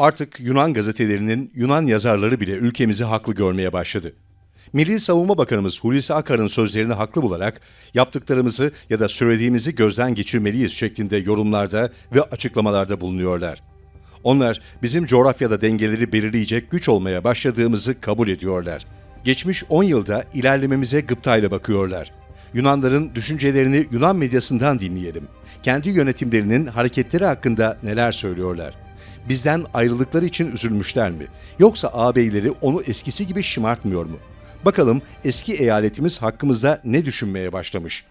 Artık Yunan gazetelerinin Yunan yazarları bile ülkemizi haklı görmeye başladı. Milli Savunma Bakanımız Hulusi Akar'ın sözlerini haklı bularak yaptıklarımızı ya da söylediğimizi gözden geçirmeliyiz şeklinde yorumlarda ve açıklamalarda bulunuyorlar. Onlar bizim coğrafyada dengeleri belirleyecek güç olmaya başladığımızı kabul ediyorlar. Geçmiş 10 yılda ilerlememize gıptayla bakıyorlar. Yunanların düşüncelerini Yunan medyasından dinleyelim. Kendi yönetimlerinin hareketleri hakkında neler söylüyorlar? Bizden ayrılıkları için üzülmüşler mi? Yoksa ağabeyleri onu eskisi gibi şımartmıyor mu? Bakalım eski eyaletimiz hakkımızda ne düşünmeye başlamış?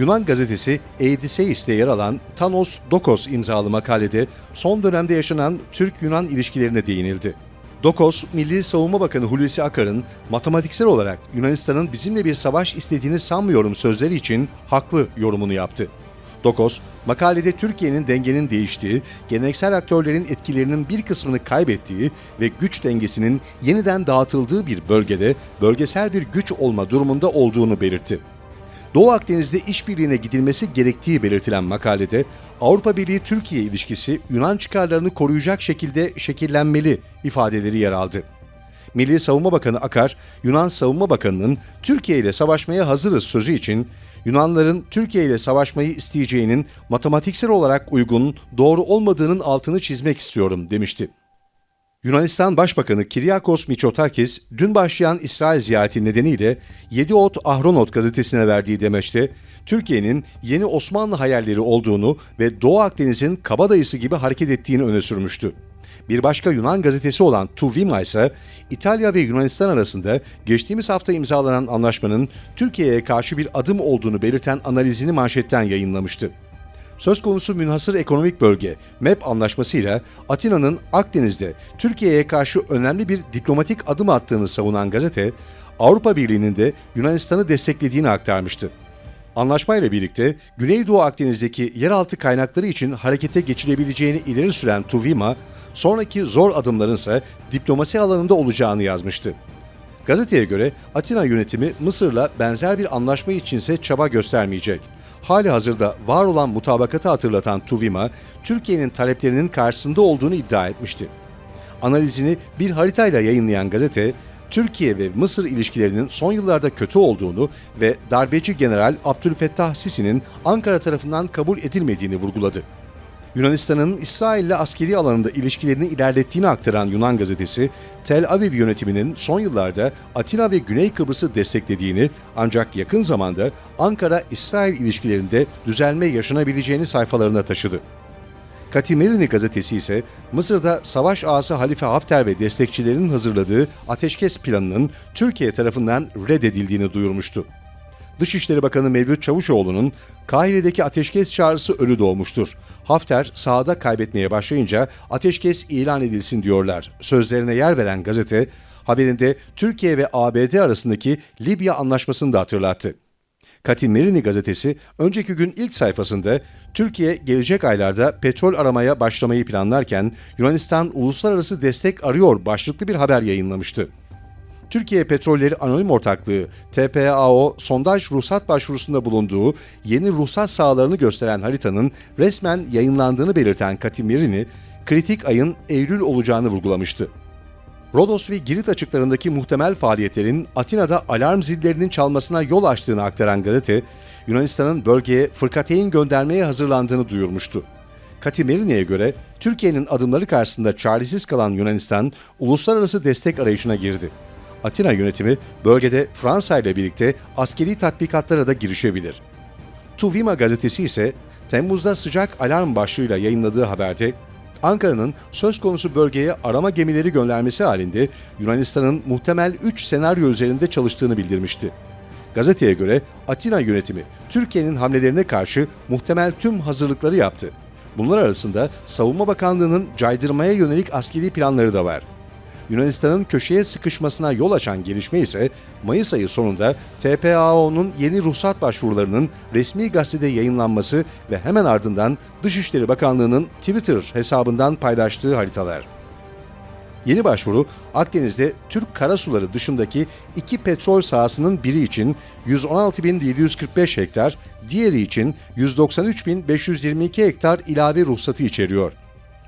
Yunan gazetesi Eidiseis'te yer alan Thanos Dokos imzalı makalede son dönemde yaşanan Türk-Yunan ilişkilerine değinildi. Dokos, Milli Savunma Bakanı Hulusi Akar'ın matematiksel olarak Yunanistan'ın bizimle bir savaş istediğini sanmıyorum sözleri için haklı yorumunu yaptı. Dokos, makalede Türkiye'nin dengenin değiştiği, geleneksel aktörlerin etkilerinin bir kısmını kaybettiği ve güç dengesinin yeniden dağıtıldığı bir bölgede bölgesel bir güç olma durumunda olduğunu belirtti. Doğu Akdeniz'de işbirliğine gidilmesi gerektiği belirtilen makalede Avrupa Birliği Türkiye ilişkisi Yunan çıkarlarını koruyacak şekilde şekillenmeli ifadeleri yer aldı. Milli Savunma Bakanı Akar, Yunan Savunma Bakanı'nın Türkiye ile savaşmaya hazırız sözü için Yunanların Türkiye ile savaşmayı isteyeceğinin matematiksel olarak uygun, doğru olmadığının altını çizmek istiyorum demişti. Yunanistan Başbakanı Kiryakos Mitsotakis, dün başlayan İsrail ziyareti nedeniyle Yediot Ahronot gazetesine verdiği demeçte, Türkiye'nin yeni Osmanlı hayalleri olduğunu ve Doğu Akdeniz'in kabadayısı gibi hareket ettiğini öne sürmüştü. Bir başka Yunan gazetesi olan Tuvima ise İtalya ve Yunanistan arasında geçtiğimiz hafta imzalanan anlaşmanın Türkiye'ye karşı bir adım olduğunu belirten analizini manşetten yayınlamıştı. Söz konusu münhasır ekonomik bölge MEP anlaşmasıyla Atina'nın Akdeniz'de Türkiye'ye karşı önemli bir diplomatik adım attığını savunan gazete, Avrupa Birliği'nin de Yunanistan'ı desteklediğini aktarmıştı. Anlaşmayla birlikte Güneydoğu Akdeniz'deki yeraltı kaynakları için harekete geçilebileceğini ileri süren Tuvima, sonraki zor adımların ise diplomasi alanında olacağını yazmıştı. Gazeteye göre Atina yönetimi Mısır'la benzer bir anlaşma içinse çaba göstermeyecek. Hali hazırda var olan mutabakatı hatırlatan Tuvima, Türkiye'nin taleplerinin karşısında olduğunu iddia etmişti. Analizini bir haritayla yayınlayan gazete, Türkiye ve Mısır ilişkilerinin son yıllarda kötü olduğunu ve darbeci General Abdülfettah Sisi'nin Ankara tarafından kabul edilmediğini vurguladı. Yunanistan'ın İsrail'le askeri alanında ilişkilerini ilerlettiğini aktaran Yunan gazetesi, Tel Aviv yönetiminin son yıllarda Atina ve Güney Kıbrıs'ı desteklediğini ancak yakın zamanda Ankara-İsrail ilişkilerinde düzelme yaşanabileceğini sayfalarına taşıdı. Katimerini gazetesi ise Mısır'da savaş ağası Halife Hafter ve destekçilerinin hazırladığı ateşkes planının Türkiye tarafından reddedildiğini duyurmuştu. Dışişleri Bakanı Mevlüt Çavuşoğlu'nun Kahire'deki ateşkes çağrısı ölü doğmuştur. Hafter sahada kaybetmeye başlayınca ateşkes ilan edilsin diyorlar. Sözlerine yer veren gazete haberinde Türkiye ve ABD arasındaki Libya anlaşmasını da hatırlattı. Katin Merini gazetesi önceki gün ilk sayfasında Türkiye gelecek aylarda petrol aramaya başlamayı planlarken Yunanistan uluslararası destek arıyor başlıklı bir haber yayınlamıştı. Türkiye Petrolleri Anonim Ortaklığı TPAO sondaj ruhsat başvurusunda bulunduğu yeni ruhsat sahalarını gösteren haritanın resmen yayınlandığını belirten Katimerini, kritik ayın Eylül olacağını vurgulamıştı. Rodos ve Girit açıklarındaki muhtemel faaliyetlerin Atina'da alarm zillerinin çalmasına yol açtığını aktaran gazete, Yunanistan'ın bölgeye fırkateyn göndermeye hazırlandığını duyurmuştu. Katimerini'ye göre Türkiye'nin adımları karşısında çaresiz kalan Yunanistan, uluslararası destek arayışına girdi. Atina yönetimi bölgede Fransa ile birlikte askeri tatbikatlara da girişebilir. Tuvima gazetesi ise Temmuz'da sıcak alarm başlığıyla yayınladığı haberde Ankara'nın söz konusu bölgeye arama gemileri göndermesi halinde Yunanistan'ın muhtemel 3 senaryo üzerinde çalıştığını bildirmişti. Gazeteye göre Atina yönetimi Türkiye'nin hamlelerine karşı muhtemel tüm hazırlıkları yaptı. Bunlar arasında Savunma Bakanlığı'nın caydırmaya yönelik askeri planları da var. Yunanistan'ın köşeye sıkışmasına yol açan gelişme ise Mayıs ayı sonunda TPAO'nun yeni ruhsat başvurularının resmi gazetede yayınlanması ve hemen ardından Dışişleri Bakanlığı'nın Twitter hesabından paylaştığı haritalar. Yeni başvuru Akdeniz'de Türk karasuları dışındaki iki petrol sahasının biri için 116.745 hektar, diğeri için 193.522 hektar ilave ruhsatı içeriyor.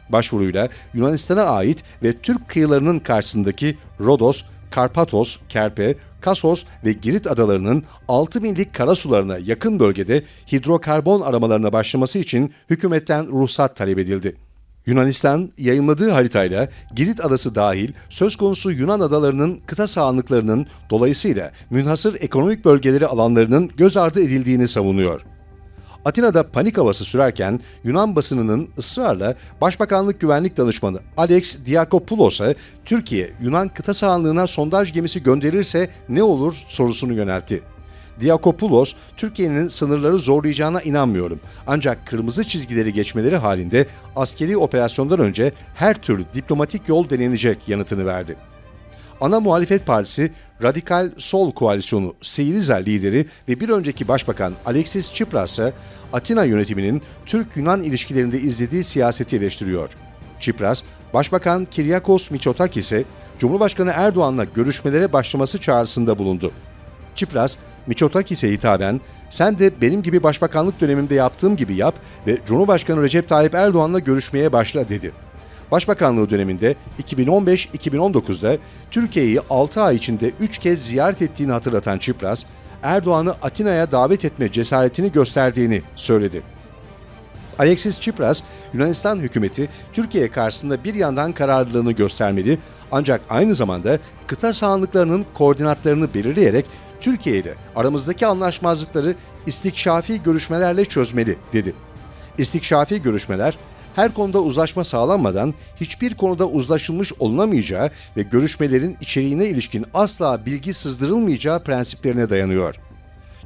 Başvuruyla Yunanistan'a ait ve Türk kıyılarının karşısındaki Rodos, Karpatos, Kerpe, Kasos ve Girit adalarının 6 millik karasularına yakın bölgede hidrokarbon aramalarına başlaması için hükümetten ruhsat talep edildi. Yunanistan yayınladığı haritayla Girit adası dahil söz konusu Yunan adalarının kıta sahanlıklarının dolayısıyla münhasır ekonomik bölgeleri alanlarının göz ardı edildiğini savunuyor. Atina'da panik havası sürerken Yunan basınının ısrarla Başbakanlık Güvenlik Danışmanı Alex Diakopoulos'a Türkiye Yunan kıta sahanlığına sondaj gemisi gönderirse ne olur sorusunu yöneltti. Diakopoulos, Türkiye'nin sınırları zorlayacağına inanmıyorum. Ancak kırmızı çizgileri geçmeleri halinde askeri operasyondan önce her türlü diplomatik yol denenecek yanıtını verdi. Ana muhalefet partisi Radikal Sol Koalisyonu Seyriza lideri ve bir önceki başbakan Alexis Tsipras ise Atina yönetiminin Türk-Yunan ilişkilerinde izlediği siyaseti eleştiriyor. Tsipras, Başbakan Kiryakos Mitsotakis'e Cumhurbaşkanı Erdoğan'la görüşmelere başlaması çağrısında bulundu. Çipras, Miçotakis'e hitaben sen de benim gibi başbakanlık dönemimde yaptığım gibi yap ve Cumhurbaşkanı Recep Tayyip Erdoğan'la görüşmeye başla dedi. Başbakanlığı döneminde 2015-2019'da Türkiye'yi 6 ay içinde 3 kez ziyaret ettiğini hatırlatan Çipras, Erdoğan'ı Atina'ya davet etme cesaretini gösterdiğini söyledi. Alexis Tsipras, Yunanistan hükümeti Türkiye karşısında bir yandan kararlılığını göstermeli ancak aynı zamanda kıta sahanlıklarının koordinatlarını belirleyerek Türkiye ile aramızdaki anlaşmazlıkları istikşafi görüşmelerle çözmeli dedi. İstikşafi görüşmeler her konuda uzlaşma sağlanmadan hiçbir konuda uzlaşılmış olunamayacağı ve görüşmelerin içeriğine ilişkin asla bilgi sızdırılmayacağı prensiplerine dayanıyor.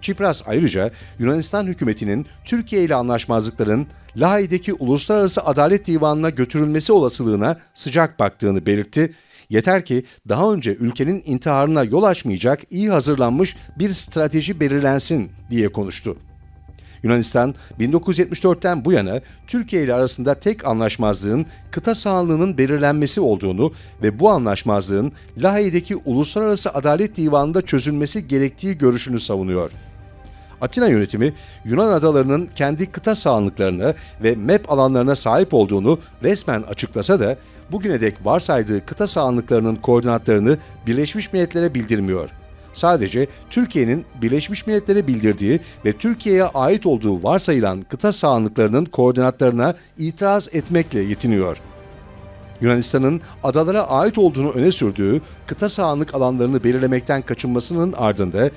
Çipras ayrıca Yunanistan hükümetinin Türkiye ile anlaşmazlıkların Lahey'deki Uluslararası Adalet Divanı'na götürülmesi olasılığına sıcak baktığını belirtti. Yeter ki daha önce ülkenin intiharına yol açmayacak iyi hazırlanmış bir strateji belirlensin diye konuştu. Yunanistan 1974'ten bu yana Türkiye ile arasında tek anlaşmazlığın kıta sahanlığının belirlenmesi olduğunu ve bu anlaşmazlığın Lahey'deki Uluslararası Adalet Divanı'nda çözülmesi gerektiği görüşünü savunuyor. Atina yönetimi Yunan adalarının kendi kıta sahanlıklarına ve MEP alanlarına sahip olduğunu resmen açıklasa da bugüne dek varsaydığı kıta sahanlıklarının koordinatlarını Birleşmiş Milletler'e bildirmiyor. Sadece Türkiye'nin Birleşmiş Milletler'e bildirdiği ve Türkiye'ye ait olduğu varsayılan kıta sahanlıklarının koordinatlarına itiraz etmekle yetiniyor. Yunanistan'ın adalara ait olduğunu öne sürdüğü kıta sahanlık alanlarını belirlemekten kaçınmasının ardında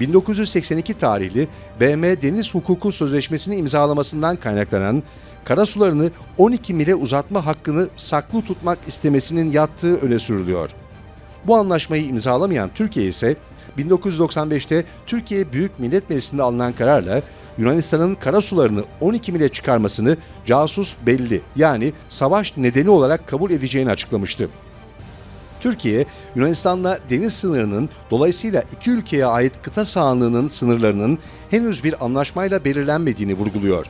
1982 tarihli BM Deniz Hukuku Sözleşmesi'ni imzalamasından kaynaklanan karasularını 12 mile uzatma hakkını saklı tutmak istemesinin yattığı öne sürülüyor. Bu anlaşmayı imzalamayan Türkiye ise 1995'te Türkiye Büyük Millet Meclisi'nde alınan kararla Yunanistan'ın karasularını 12 mile çıkarmasını casus belli yani savaş nedeni olarak kabul edeceğini açıklamıştı. Türkiye, Yunanistan'la deniz sınırının dolayısıyla iki ülkeye ait kıta sahanlığının sınırlarının henüz bir anlaşmayla belirlenmediğini vurguluyor.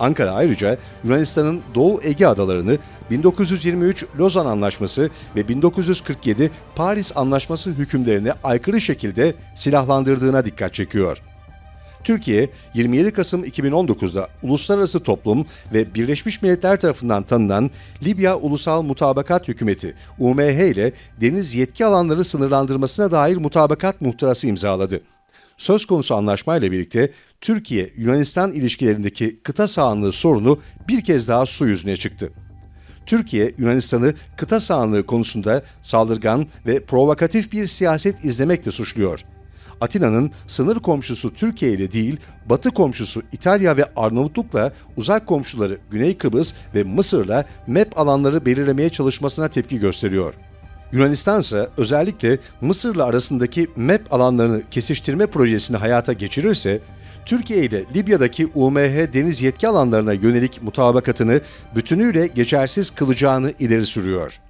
Ankara ayrıca Yunanistan'ın Doğu Ege adalarını 1923 Lozan Anlaşması ve 1947 Paris Anlaşması hükümlerine aykırı şekilde silahlandırdığına dikkat çekiyor. Türkiye 27 Kasım 2019'da uluslararası toplum ve Birleşmiş Milletler tarafından tanınan Libya Ulusal Mutabakat Hükümeti UMH ile deniz yetki alanları sınırlandırmasına dair mutabakat muhtırası imzaladı. Söz konusu anlaşmayla birlikte Türkiye-Yunanistan ilişkilerindeki kıta sahanlığı sorunu bir kez daha su yüzüne çıktı. Türkiye, Yunanistan'ı kıta sahanlığı konusunda saldırgan ve provokatif bir siyaset izlemekle suçluyor. Atina'nın sınır komşusu Türkiye ile değil, batı komşusu İtalya ve Arnavutluk'la uzak komşuları Güney Kıbrıs ve Mısır'la MEP alanları belirlemeye çalışmasına tepki gösteriyor. Yunanistan ise özellikle Mısır'la arasındaki MEP alanlarını kesiştirme projesini hayata geçirirse, Türkiye ile Libya'daki UMH deniz yetki alanlarına yönelik mutabakatını bütünüyle geçersiz kılacağını ileri sürüyor.